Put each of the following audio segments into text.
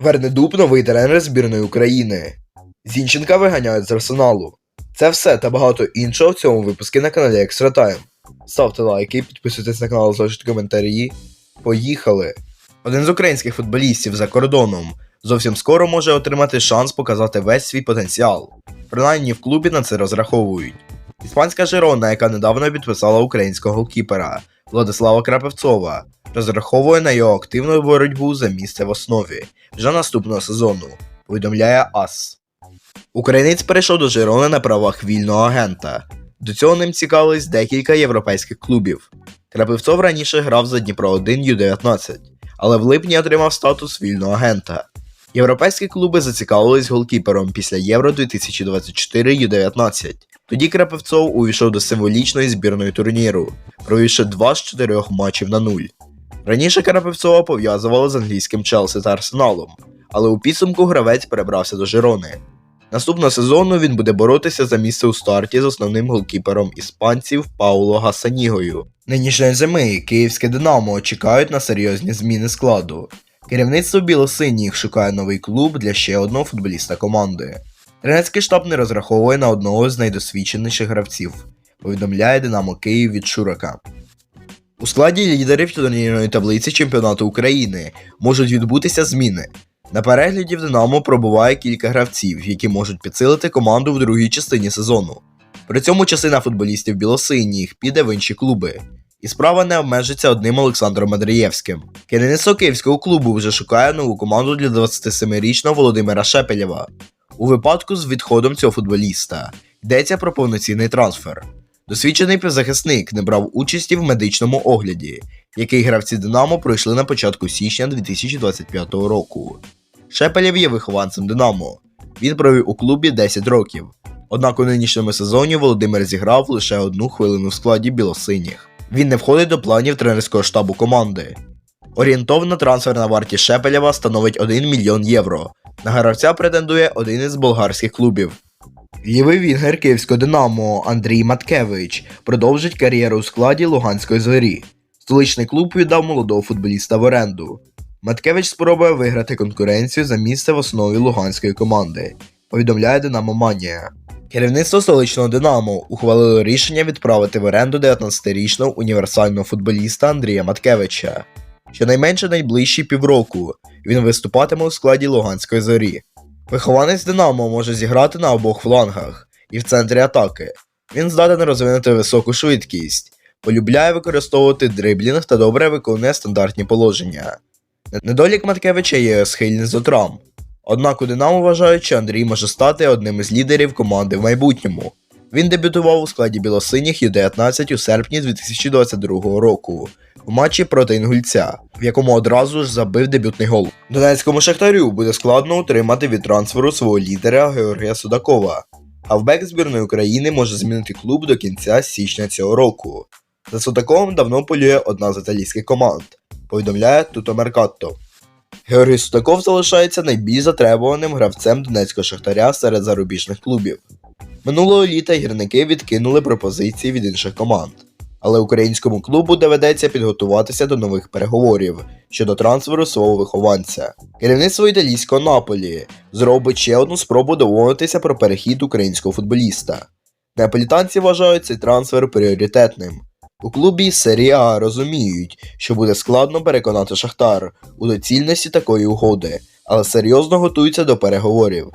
Вернедуб новий тренер збірної України. Зінченка виганяють з арсеналу. Це все та багато іншого в цьому випуску на каналі Extra Time. Ставте лайки, підписуйтесь на канал, залиште коментарі. Поїхали! Один з українських футболістів за кордоном зовсім скоро може отримати шанс показати весь свій потенціал. Принаймні в клубі на це розраховують. Іспанська Жирона, яка недавно підписала українського голкіпера Владислава Крапивцова, розраховує на його активну боротьбу за місце в основі вже наступного сезону, повідомляє АС. Українець перейшов до Жирони на правах вільного агента. До цього ним цікавились декілька європейських клубів. Крапивцов раніше грав за Дніпро 1 Ю-19, але в липні отримав статус вільного агента. Європейські клуби зацікавились голкіпером після Євро 2024 Ю-19. Тоді Крапивцов увійшов до символічної збірної турніру, провівши 2 з 4 матчів на 0. Раніше Крапивцова пов'язували з англійським Челсі та Арсеналом, але у підсумку гравець перебрався до Жирони. Наступного сезону він буде боротися за місце у старті з основним голкіпером іспанців Пауло Гасанігою. Нинішньої зими київське Динамо чекають на серйозні зміни складу. Керівництво білосиніх шукає новий клуб для ще одного футболіста команди. Тренерський штаб не розраховує на одного з найдосвідченіших гравців, повідомляє Динамо Київ від Шурака. У складі лідерів турнірної таблиці чемпіонату України можуть відбутися зміни. На перегляді в Динамо пробуває кілька гравців, які можуть підсилити команду в другій частині сезону. При цьому частина футболістів білосиніх піде в інші клуби. І справа не обмежиться одним Олександром Мадрієвським. Керівництво київського клубу вже шукає нову команду для 27-річного Володимира Шепелєва. У випадку з відходом цього футболіста йдеться про повноцінний трансфер. Досвідчений півзахисник не брав участі в медичному огляді, який гравці Динамо пройшли на початку січня 2025 року. Шепелєв є вихованцем Динамо. Він провів у клубі 10 років. Однак у нинішньому сезоні Володимир зіграв лише одну хвилину в складі білосиніх. Він не входить до планів тренерського штабу команди. Орієнтовна трансферна вартість Шепелєва становить 1 мільйон євро. На гравця претендує один із болгарських клубів. Лівий вінгер київського Динамо Андрій Маткевич продовжить кар'єру у складі Луганської зорі. Столичний клуб віддав молодого футболіста в оренду. Маткевич спробує виграти конкуренцію за місце в основі луганської команди, повідомляє Динамо Манія. Керівництво столичного Динамо ухвалило рішення відправити в оренду 19-річного універсального футболіста Андрія Маткевича. Щонайменше найближчі півроку він виступатиме у складі Луганської зорі. Вихованець Динамо може зіграти на обох флангах і в центрі атаки. Він здатен розвинути високу швидкість, полюбляє використовувати дриблінг та добре виконує стандартні положення. Недолік Маткевича є схильність до травм. Однак у Динамо вважають, що Андрій може стати одним із лідерів команди в майбутньому. Він дебютував у складі білосиніх Ю-19 у серпні 2022 року в матчі проти Інгульця, в якому одразу ж забив дебютний гол. Донецькому шахтарю буде складно утримати від трансферу свого лідера Георгія Судакова. Хавбек збірної України може змінити клуб до кінця січня цього року. За Судаковим давно полює одна з італійських команд, повідомляє Туто Меркатто. Георгій Судаков залишається найбільш затребуваним гравцем Донецького шахтаря серед зарубіжних клубів. Минулого літа гірники відкинули пропозиції від інших команд, але українському клубу доведеться підготуватися до нових переговорів щодо трансферу свого вихованця. Керівництво італійського Наполі зробить ще одну спробу домовитися про перехід українського футболіста. Неаполітанці вважають цей трансфер пріоритетним. У клубі серії А розуміють, що буде складно переконати Шахтар у доцільності такої угоди, але серйозно готуються до переговорів.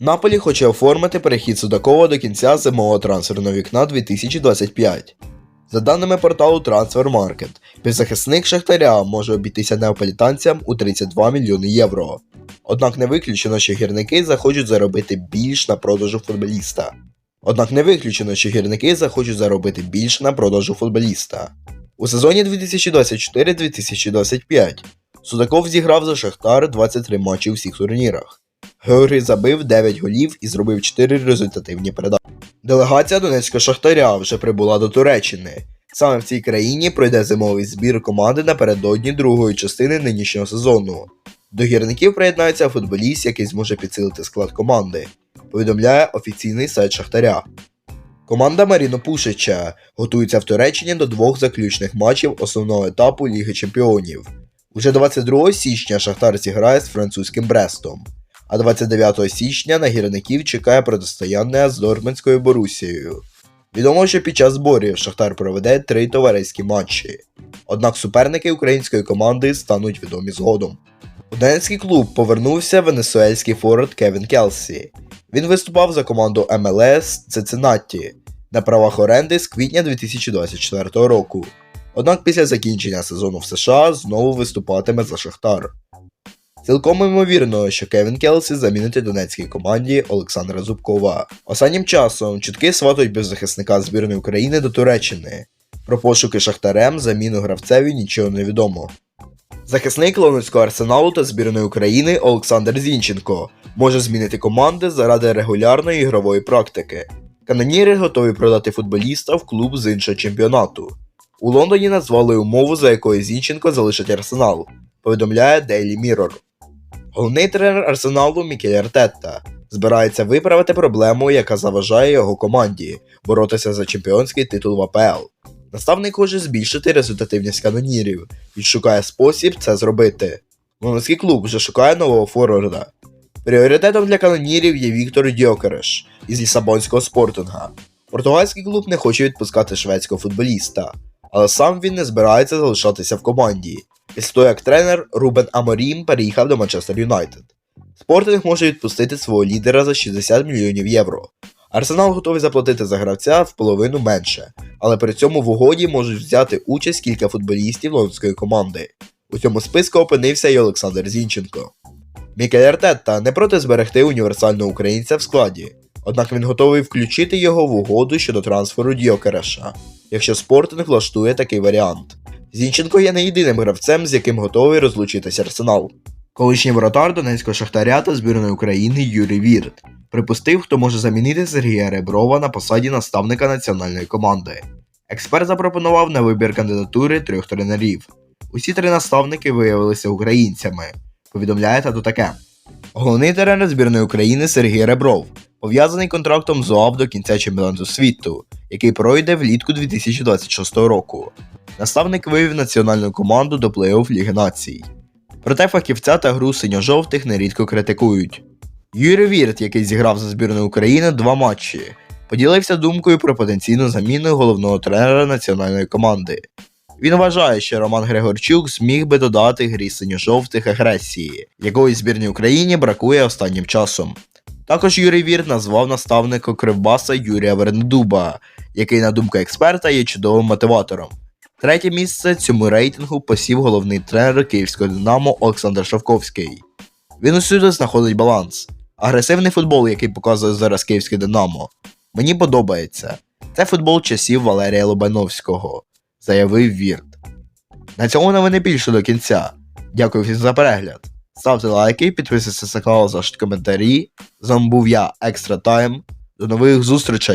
Наполі хоче оформити перехід Судакова до кінця зимового трансферного вікна 2025. За даними порталу Transfermarkt, півзахисник Шахтаря може обійтися неаполітанцям у 32 мільйони євро. Однак не виключено, що гірники захочуть заробити більш на продажу футболіста. Однак не виключено, що гірники захочуть заробити більше на продажу футболіста. У сезоні 2024-2025 Судаков зіграв за Шахтар 23 матчі у всіх турнірах. Георгій забив 9 голів і зробив 4 результативні передачі. Делегація Донецького Шахтаря вже прибула до Туреччини. Саме в цій країні пройде зимовий збір команди напередодні другої частини нинішнього сезону. До гірників приєднається футболіст, який зможе підсилити склад команди, повідомляє офіційний сайт Шахтаря. Команда Маріно Пушича готується в Туреччині до двох заключних матчів основного етапу Ліги Чемпіонів. Уже 22 січня Шахтар зіграє з французьким Брестом, а 29 січня на гірників чекає протистояння з Дортмундською Борусією. Відомо, що під час зборів Шахтар проведе три товариські матчі. Однак суперники української команди стануть відомі згодом. У Донецький клуб повернувся венесуельський форвард Кевін Келсі. Він виступав за команду МЛС Цицинатті на правах оренди з квітня 2024 року. Однак після закінчення сезону в США знову виступатиме за Шахтар. Цілком ймовірно, що Кевін Келсі замінить у донецькій команді Олександра Зубкова. Останнім часом чутки сватують беззахисника збірної України до Туреччини. Про пошуки Шахтарем заміну гравцеві нічого не відомо. Захисник Лондонського арсеналу та збірної України Олександр Зінченко може змінити команди заради регулярної ігрової практики. Каноніри готові продати футболіста в клуб з іншого чемпіонату. У Лондоні назвали умову, за якою Зінченко залишить арсенал, повідомляє Daily Mirror. Головний тренер арсеналу Мікель Артетта збирається виправити проблему, яка заважає його команді боротися за чемпіонський титул в АПЛ. Наставник хоче збільшити результативність канонірів і шукає спосіб це зробити. Лондонський клуб вже шукає нового форварда. Пріоритетом для канонірів є Віктор Дьокереш із Лісабонського спортинга. Португальський клуб не хоче відпускати шведського футболіста, але сам він не збирається залишатися в команді. Після того, як тренер Рубен Аморім переїхав до Манчестер Юнайтед. Спортинг може відпустити свого лідера за 60 мільйонів євро. Арсенал готовий заплатити за гравця в половину менше, але при цьому в угоді можуть взяти участь кілька футболістів лондонської команди. У цьому списку опинився і Олександр Зінченко. Мікель Артетта не проти зберегти універсального українця в складі, однак він готовий включити його в угоду щодо трансферу Дьокереша, якщо спортинг влаштує такий варіант. Зінченко є не єдиним гравцем, з яким готовий розлучитися Арсенал. Колишній воротар Донецького Шахтаря та збірної України Юрій Вірт припустив, хто може замінити Сергія Реброва на посаді наставника національної команди. Експерт запропонував на вибір кандидатури трьох тренерів. Усі три наставники виявилися українцями. Повідомляє тато таке. Головний тренер збірної України Сергій Ребров, пов'язаний контрактом з ОАВ до кінця чемпіонату світу, який пройде влітку 2026 року. Наставник вивів національну команду до плей-офф Ліги Націй. Проте фахівця та гру синьо-жовтих нерідко критикують. Юрій Вірт, який зіграв за збірну України два матчі, поділився думкою про потенційну заміну головного тренера національної команди. Він вважає, що Роман Григорчук зміг би додати грі синьо-жовтих агресії, якої збірній Україні бракує останнім часом. Також Юрій Вірт назвав наставника Кривбаса Юрія Вернедуба, який, на думку експерта, є чудовим мотиватором. Третє місце цьому рейтингу посів головний тренер київського Динамо Олександр Шавковський. Він усюди знаходить баланс. Агресивний футбол, який показує зараз київське Динамо. Мені подобається. Це футбол часів Валерія Лобановського, заявив Вірт. На цьому новини більше до кінця. Дякую всім за перегляд. Ставте лайки, підписуйтесь на канал, залиште коментарі. З вами був я, Екстра Тайм. До нових зустрічей!